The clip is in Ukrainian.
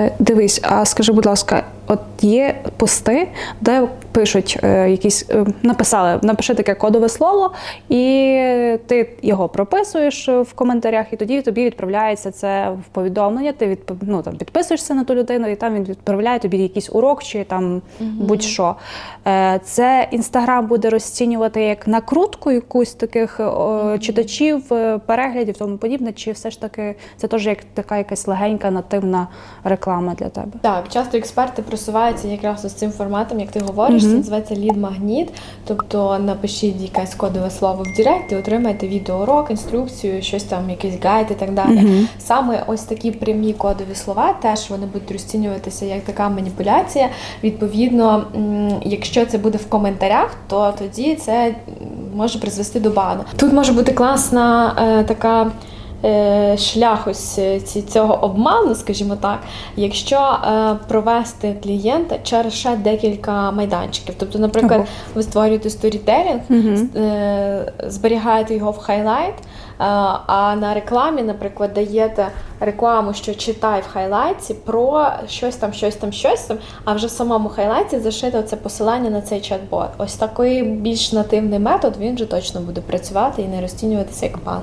Е, дивись, а скажи, будь ласка, от є пости, де пишуть е, якісь, е, написали, напиши таке кодове слово, і ти його прописуєш в коментарях, і тоді тобі відправляється це в повідомлення. Ти відп... ну, там, підписуєшся на ту людину, і там він відправляє тобі якийсь урок чи там будь-що. Е, це інстаграм буде розцінювати як накрутку якусь таких о, читачів, е, переглядів, тому подібне, чи все ж таки це теж як така якась легенька нативна реклама для тебе? Так, часто експерти просуваються якраз з цим форматом, як ти говориш, це називається лід-магніт. Тобто напишіть якесь кодове слово в Директ і отримаєте відеоурок, інструкцію, щось там, якийсь гайд і так далі. Саме ось такі прямі кодові слова теж вони будуть розцінюватися як така маніпуляція. Відповідно, якщо це буде в коментарях, то тоді це може призвести до бану. Тут може бути класна е, така. Е, Шлях ось е, цього обману, скажімо так, якщо е, провести клієнта через ще декілька майданчиків. Тобто, наприклад, ви створюєте сторітелінг, зберігаєте його в хайлайт, а на рекламі, наприклад, даєте рекламу, що читай в хайлайті про щось там, щось там, щось там, а вже в самому хайлайті зашите це посилання на цей чат-бот. Ось такий більш нативний метод він вже точно буде працювати і не розцінюватися як бан.